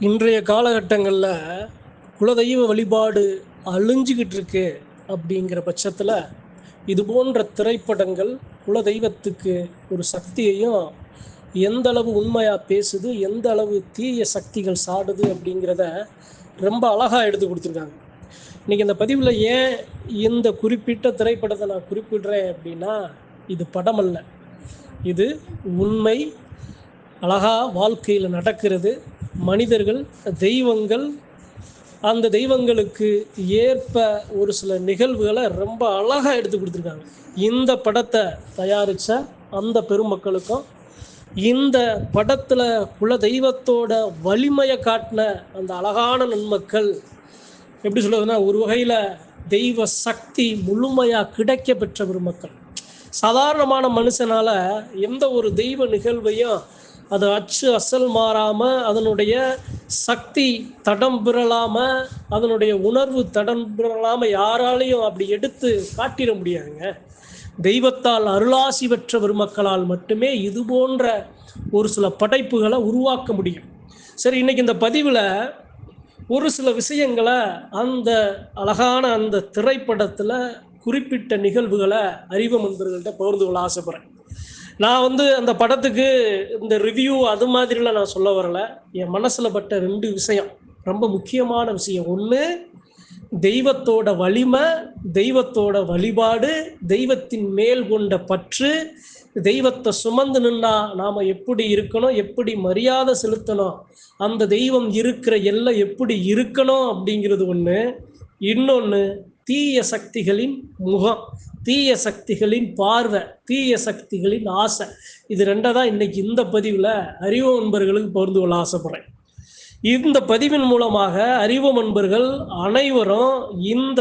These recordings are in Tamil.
இன்றைய காலகட்டங்களில் குலதெய்வ வழிபாடு அழிஞ்சுக்கிட்டு இருக்கு அப்படிங்கிற பட்சத்தில் இது போன்ற திரைப்படங்கள் குலதெய்வத்துக்கு ஒரு சக்தியையும் எந்த அளவு உண்மையாக பேசுது எந்த அளவு தீய சக்திகள் சாடுது அப்படிங்கிறத ரொம்ப அழகாக எடுத்து கொடுத்துருக்காங்க. இன்றைக்கி இந்த பதிவில் ஏன் இந்த குறிப்பிட்ட திரைப்படத்தை நான் குறிப்பிடுறேன் அப்படின்னா இது படம் அல்ல இது உண்மை அழகா வாழ்க்கையில் நடக்கிறது. மனிதர்கள் தெய்வங்கள் அந்த தெய்வங்களுக்கு ஏற்ப ஒரு சில நிகழ்வுகளை ரொம்ப அழகாக எடுத்து கொடுத்துருக்காங்க. இந்த படத்தை தயாரித்த அந்த பெருமக்களுக்கும் இந்த படத்தில் குல தெய்வத்தோட வலிமையை காட்டின அந்த அழகான நன்மக்கள் எப்படி சொல்றதுன்னா ஒரு வகையில் தெய்வ சக்தி முழுமையாக கிடைக்க பெற்ற பெருமக்கள். சாதாரணமான மனுஷனால் எந்த ஒரு தெய்வ நிகழ்வையும் அது அச்சு அசல் மாறாமல் அதனுடைய சக்தி தடம் பிறலாம அதனுடைய உணர்வு தடம் பிறலாமல் யாராலையும் அப்படி எடுத்து காட்டிட முடியாதுங்க. தெய்வத்தால் அருளாசி பெற்ற பெருமக்களால் மட்டுமே இது போன்ற ஒரு சில படைப்புகளை உருவாக்க முடியும். சரி இன்னைக்கு இந்த பதிவில் ஒரு சில விஷயங்களை அந்த அழகான அந்த திரைப்படத்தில் குறிப்பிட்ட நிகழ்வுகளை அறிவு நண்பர்கள்ட்ட பகிர்ந்து கொள்ள ஆசைப்பட்றேன். நான் வந்து அந்த படத்துக்கு இந்த ரிவ்யூ அது மாதிரிலாம் நான் சொல்ல வரல. என் மனசில் பட்ட ரெண்டு விஷயம். ரொம்ப முக்கியமான விஷயம். ஒன்று தெய்வத்தோட வலிமை தெய்வத்தோட வழிபாடு தெய்வத்தின் மேல் கொண்ட பற்று தெய்வத்தை சுமந்து நின்னா நாம் எப்படி இருக்கணும் எப்படி மரியாதை செலுத்தணும் அந்த தெய்வம் இருக்கிற எல்லை எப்படி இருக்கணும் அப்படிங்கிறது ஒன்று இன்னொன்று தீய சக்திகளின் முகம். தீய சக்திகளின் பார்வை தீய சக்திகளின் ஆசை. இது ரெண்டை தான் இன்னைக்கு இந்த பதிவில் அறிவு நண்பர்களுக்கு பகிர்ந்து கொள்ள ஆசைப்படுறேன். இந்த பதிவின் மூலமாக அறிவு நண்பர்கள் அனைவரும் இந்த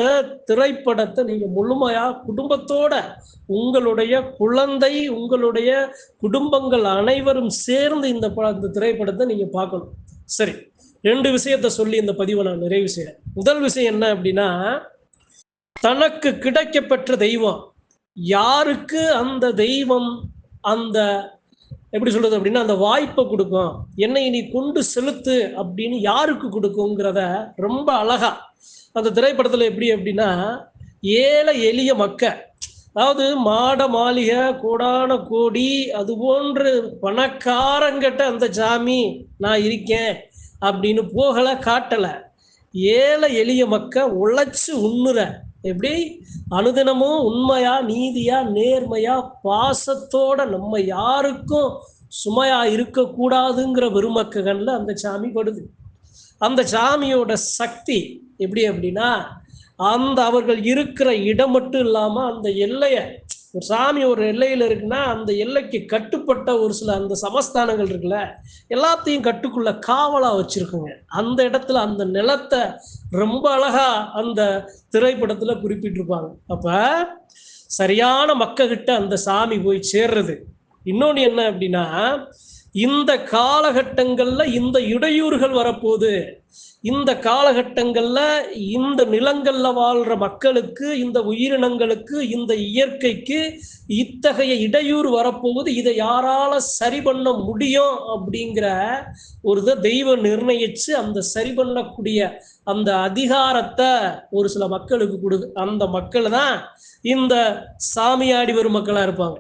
திரைப்படத்தை நீங்கள் முழுமையாக குடும்பத்தோட உங்களுடைய குழந்தை உங்களுடைய குடும்பங்கள் அனைவரும் சேர்ந்து இந்த இந்த திரைப்படத்தை நீங்கள் பார்க்கணும். சரி ரெண்டு விஷயத்த சொல்லி இந்த பதிவை நான் நிறைவு செய்கிறேன் முதல் விஷயம் என்ன அப்படின்னா தனக்கு கிடைக்கப்பெற்ற தெய்வம். யாருக்கு அந்த தெய்வம் அந்த எப்படி சொல்றது அப்படின்னா அந்த வாய்ப்பை கொடுக்கும்? என்னை நீ கொண்டு செலுத்து அப்படின்னு யாருக்கு கொடுக்குங்கிறத ரொம்ப அழகா அந்த திரைப்படத்தில் எப்படி அப்படின்னா ஏழை எளிய மக்க அதாவது மாட மாளிகை கோடான கோடி அது போன்று பணக்காரங்கிட்ட அந்த சாமி நான் இருக்கேன் அப்படின்னு போகலை காட்டலை. ஏழை எளிய மக்க உழைச்சி உண்ணுற எப்படி? அனுதினமும் உண்மையா நீதியா நேர்மையா பாசத்தோட நம்ம யாருக்கும் சுமையா இருக்கக்கூடாதுங்கிற பெருமக்ககன்ல அந்த சாமி படுது. அந்த சாமியோட சக்தி எப்படி அப்படின்னா அந்த அவர்கள் இருக்கிற இடம் மட்டும் இல்லாம அந்த எல்லையை ஒரு சாமி ஒரு எல்லையில் இருக்குன்னா அந்த எல்லைக்கு கட்டுப்பட்ட ஒரு சில அந்த சமஸ்தானங்கள் இருக்குல்ல எல்லாத்தையும் கட்டுக்குள்ள காவலாக வச்சுருக்குங்க. அந்த இடத்துல அந்த நிலத்தை ரொம்ப அழகா அந்த திரைப்படத்தில் குறிப்பிட்டிருப்பாங்க. அப்போ சரியான மக்கள்கிட்ட அந்த சாமி போய் சேர்றது. இன்னொன்று என்ன அப்படின்னா இந்த காலகட்டங்கள்ல இந்த இடையூறுகள் வரப்போகுது. இந்த காலகட்டங்கள்ல இந்த நிலங்கள்ல வாழ்ற மக்களுக்கு இந்த உயிரினங்களுக்கு இந்த இயற்கைக்கு இத்தகைய இடையூறு வரப்போகுது. இதை யாரால சரி பண்ண முடியும் அப்படிங்கிற ஒரு இதை தெய்வம் நிர்ணயிச்சு அந்த சரி பண்ணக்கூடிய அந்த அதிகாரத்தை ஒரு சில மக்களுக்கு கொடுக்கு அந்த மக்கள் தான் இந்த சாமியாடி வரும் மக்களா இருப்பாங்க.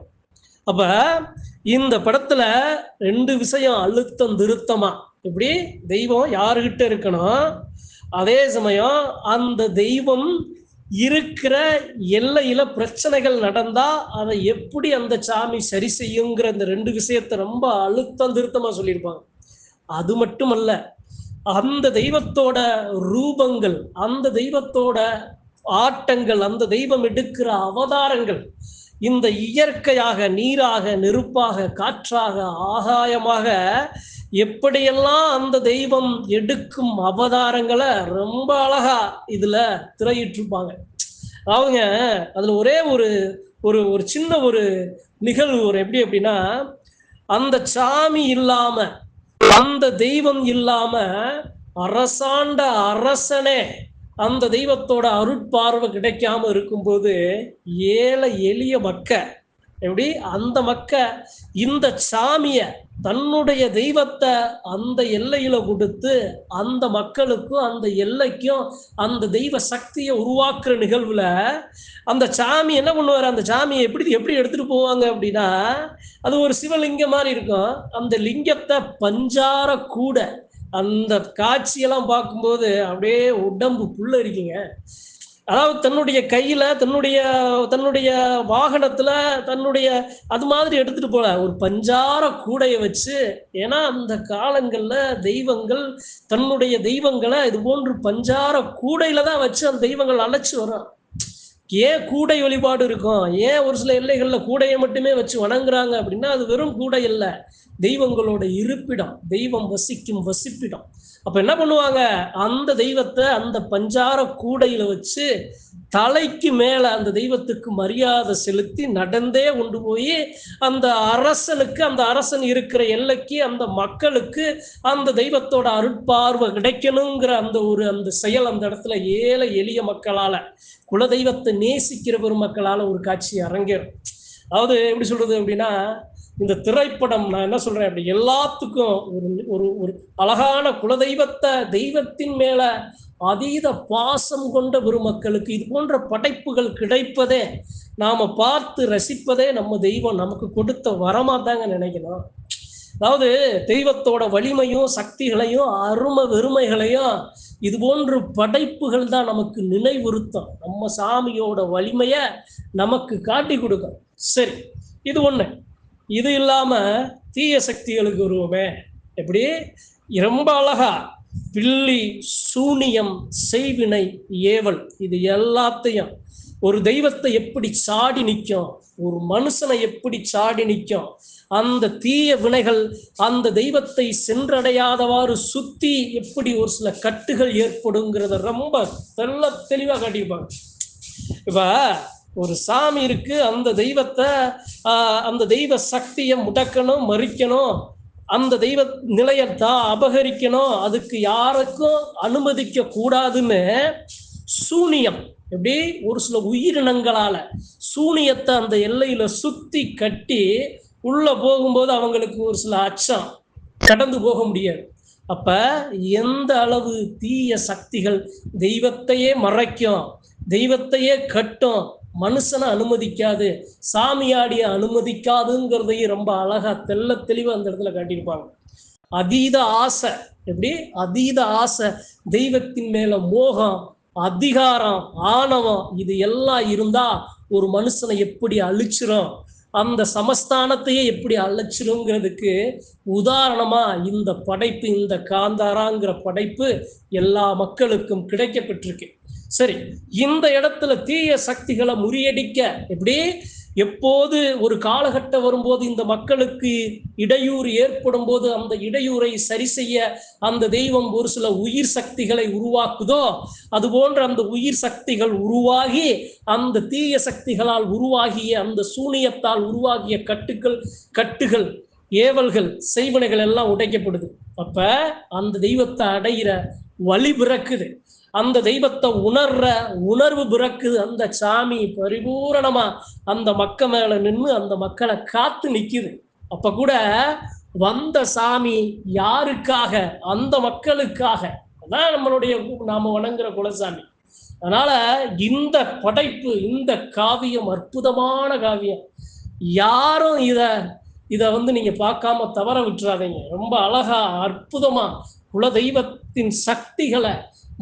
அப்ப இந்த படத்துல ரெண்டு விஷயம் அழுத்தம் திருத்தமா? இப்படி தெய்வம் யாருகிட்ட இருக்கணும் அதே சமயம் அந்த தெய்வம் இருக்கிற எல்லையில பிரச்சனைகள் நடந்தா அதை எப்படி அந்த சாமி சரி செய்யுங்கிற இந்த ரெண்டு விஷயத்த ரொம்ப அழுத்தம் திருத்தமா சொல்லியிருப்பாங்க. அது மட்டுமல்ல அந்த தெய்வத்தோட ரூபங்கள் அந்த தெய்வத்தோட ஆட்டங்கள் அந்த தெய்வம் எடுக்கிற அவதாரங்கள் இந்த இயற்கையாக நீராக நெருப்பாக காற்றாக ஆகாயமாக எப்படியெல்லாம் அந்த தெய்வம் எடுக்கும் அவதாரங்களை ரொம்ப அழகா இதுல திரையிட்டிருப்பாங்க. அவங்க அதுல ஒரே ஒரு ஒரு ஒரு சின்ன ஒரு நிகழ்வு ஒரு எப்படி அப்படின்னா அந்த சாமி இல்லாம அந்த தெய்வம் இல்லாம அரசாண்ட அரசனே அந்த தெய்வத்தோட அருட்பார்வை கிடைக்காம இருக்கும்போது ஏழை எளிய மக்க எப்படி? அந்த மக்க இந்த சாமிய தன்னுடைய தெய்வத்தை அந்த எல்லையில கொடுத்து அந்த மக்களுக்கும் அந்த எல்லைக்கும் அந்த தெய்வ சக்தியை உருவாக்குற நிகழ்வுல அந்த சாமி என்ன பண்ணுவார்? அந்த சாமியை எப்படி எப்படி எடுத்துட்டு போவாங்க அப்படின்னா அது ஒரு சிவலிங்கம் மாதிரி இருக்கும். அந்த லிங்கத்தை பஞ்சார கூட அந்த காட்சியெல்லாம் பார்க்கும்போது அப்படியே உடம்பு புல்லரிக்குங்க அதாவது தன்னுடைய கையில தன்னுடைய தன்னுடைய வாகனத்துல தன்னுடைய அது மாதிரி எடுத்துட்டு போல. ஒரு பஞ்சார கூடையை வச்சு ஏன்னா அந்த காலங்கள்ல தெய்வங்கள் தன்னுடைய தெய்வங்களை இது போன்று பஞ்சார கூடையில தான் வச்சு அந்த தெய்வங்கள் அழைச்சி வரும். ஏன் கூடை வழிபாடு இருக்கும்? ஏன் ஒரு சில எல்லைகளில் கூடையை மட்டுமே வச்சு வணங்குறாங்க அப்படின்னா அது வெறும் கூடை இல்லை. தெய்வங்களோட இருப்பிடம் தெய்வம் வசிக்கும் வசிப்பிடம். அப்ப என்ன பண்ணுவாங்க? அந்த தெய்வத்தை அந்த பஞ்சார கூடையில வச்சு தலைக்கு மேல அந்த தெய்வத்துக்கு மரியாதை செலுத்தி நடந்தே கொண்டு போய் அந்த அரசனுக்கு அந்த அரசன் இருக்கிற எல்லைக்கு அந்த மக்களுக்கு அந்த தெய்வத்தோட அருட்பார்வை கிடைக்கணுங்கிற அந்த ஒரு அந்த செயல் அந்த இடத்துல ஏழை எளிய மக்களால குலதெய்வத்தை நேசிக்கிற பெருமக்களால ஒரு காட்சி அரங்கேறும். அதாவது எப்படி சொல்றது அப்படின்னா இந்த திரைப்படம் நான் என்ன சொல்றேன் அப்படி எல்லாத்துக்கும் ஒரு ஒரு ஒரு அழகான குலதெய்வத்தை தெய்வத்தின் மேல அதீத பாசம் கொண்ட பெருமக்களுக்கு இது போன்ற படைப்புகள் கிடைப்பதே நாம பார்த்து ரசிப்பதே நம்ம தெய்வம். நமக்கு கொடுத்த வரமா தாங்க நினைக்கணும். அதாவது தெய்வத்தோட வலிமையும் சக்திகளையும் அரும வெறுமைகளையும் இது போன்ற படைப்புகள் தான் நமக்கு நினைவுறுத்தம். நம்ம சாமியோட வலிமைய நமக்கு காட்டி கொடுக்கும். சரி இது ஒண்ணு. இது இல்லாமல் தீய சக்திகளுக்கு உருவமே எப்படி? ரொம்ப அழகா பில்லி சூனியம் செய்வினை ஏவல் இது எல்லாத்தையும் ஒரு தெய்வத்தை எப்படி சாடி நிற்கும் ஒரு மனுஷனை எப்படி சாடி நிற்கும் அந்த தீய வினைகள் அந்த தெய்வத்தை சென்றடையாதவாறு சுத்தி எப்படி ஒரு சில கட்டுகள் ஏற்படுங்கிறத ரொம்ப தெல்ல தெளிவாக காட்டியிருப்பாங்க. இப்போ ஒரு சாமி இருக்கு அந்த தெய்வத்தை அந்த தெய்வ சக்தியை முடக்கணும் மறிக்கணும் அந்த தெய்வ நிலையத்தான் அபகரிக்கணும் அதுக்கு யாருக்கும் அனுமதிக்க கூடாதுன்னு சூனியம். எப்படி? ஒரு சில உயிரினங்களால. சூனியத்தை அந்த எல்லையில சுத்தி கட்டி உள்ள போகும்போது அவங்களுக்கு ஒரு சில அச்சம். கடந்து போக முடியாது. அப்ப எந்த அளவு தீய சக்திகள் தெய்வத்தையே மறைக்கும் தெய்வத்தையே கட்டும் மனுஷனை அனுமதிக்காது சாமியாடிய அனுமதிக்காதுங்கிறதையும் ரொம்ப அழகா தெல்ல தெளிவாக அந்த இடத்துல காட்டியிருப்பாங்க. அதீத ஆசை எப்படி? அதீத ஆசை தெய்வத்தின் மேல மோகம் அதிகாரம் ஆணவம் இது எல்லாம் இருந்தா ஒரு மனுஷனை எப்படி அழிச்சிரும்? அந்த சமஸ்தானத்தையே எப்படி அழைச்சிருங்கிறதுக்கு உதாரணமா இந்த படைப்பு இந்த காந்தாராங்கிற படைப்பு எல்லா மக்களுக்கும் கிடைக்கப்பட்டிருக்கு. சரி இந்த இடத்துல தீய சக்திகளை முறியடிக்க எப்படி? எப்போது ஒரு காலகட்டம் வரும்போது இந்த மக்களுக்கு இடையூறு ஏற்படும் போது அந்த இடையூரை சரி செய்ய அந்த தெய்வம் ஒரு சில உயிர் சக்திகளை உருவாக்குதோ அது போன்ற அந்த உயிர் சக்திகள் உருவாகி அந்த தீய சக்திகளால் உருவாகிய அந்த சூனியத்தால் உருவாகிய கட்டுகள் கட்டுகள் ஏவல்கள் செய்வனைகள் எல்லாம் உடைக்கப்படுது. அப்ப அந்த தெய்வத்தை அடையிற வழி பிறக்குது. அந்த தெய்வத்தை உணர்ற உணர்வு பிறக்குது. அந்த சாமி பரிபூரணமா அந்த மக்க மேல நின்று அந்த மக்களை காத்து நிக்குது. அப்ப கூட வந்த சாமி யாருக்காக? அந்த மக்களுக்காக. அதான் நம்மளுடைய நாம வணங்குற குலசாமி. அதனால இந்த படைப்பு இந்த காவியம் அற்புதமான காவியம். யாரும் இத இதை வந்து நீங்க பார்க்காம தவற விட்டுறாதீங்க. ரொம்ப அழகா அற்புதமா குலதெய்வத்தின் சக்திகளை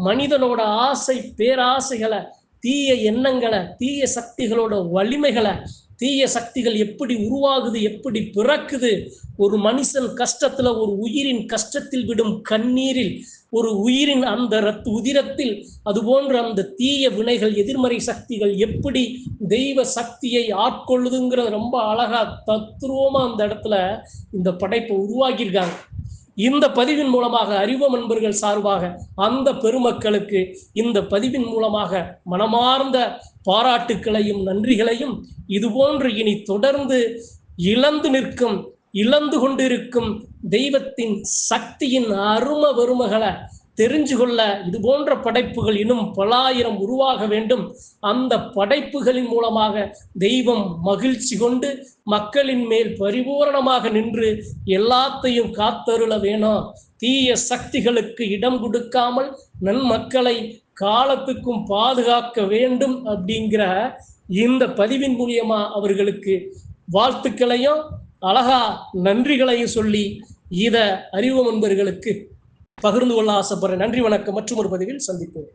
மனிதனோட ஆசை பேராசைகளை தீய எண்ணங்களை தீய சக்திகளோட வலிமைகளை தீய சக்திகள் எப்படி உருவாகுது எப்படி பிறக்குது ஒரு மனுஷன் கஷ்டத்துல ஒரு உயிரின் கஷ்டத்தில் விடும் கண்ணீரில் ஒரு உயிரின் அந்த ரத் உதிரத்தில் அது போன்ற அந்த தீய வினைகள் எதிர்மறை சக்திகள் எப்படி தெய்வ சக்தியை ஆட்கொள்ளுதுங்கிறது ரொம்ப அழகா தத்ரூபமா அந்த இடத்துல இந்த படைப்பை உருவாக்கியிருக்காங்க. இந்த பதிவின் மூலமாக அறிவம் நண்பர்கள் சார்பாக அந்த பெருமக்களுக்கு இந்த பதிவின் மூலமாக மனமார்ந்த பாராட்டுக்களையும் நன்றிகளையும் இதுபோன்று இனி தொடர்ந்து இழந்து நிற்கும் இழந்து கொண்டிருக்கும் தெய்வத்தின் சக்தியின் அரும வெறுமகளை தெரிஞ்சு கொள்ள இது போன்ற படைப்புகள் இன்னும் பலாயிரம் உருவாக வேண்டும். அந்த படைப்புகளின் மூலமாக தெய்வம் மகிழ்ச்சி கொண்டு மக்களின் மேல் பரிபூரணமாக நின்று எல்லாத்தையும் காத்தருள வேணும். தீய சக்திகளுக்கு இடம் கொடுக்காமல் நன்மக்களை காலத்துக்கும் பாதுகாக்க வேண்டும் அப்படிங்கிற இந்த பதிவின் மூலியமா அவர்களுக்கு வாழ்த்துக்களையும் அழகா நன்றிகளையும் சொல்லி இத அறிவு நண்பர்களுக்கு பகிர்ந்து கொள்ள ஆசைப்படுறேன். நன்றி வணக்கம். மற்றும் ஒரு பதிவில் சந்திப்போம்.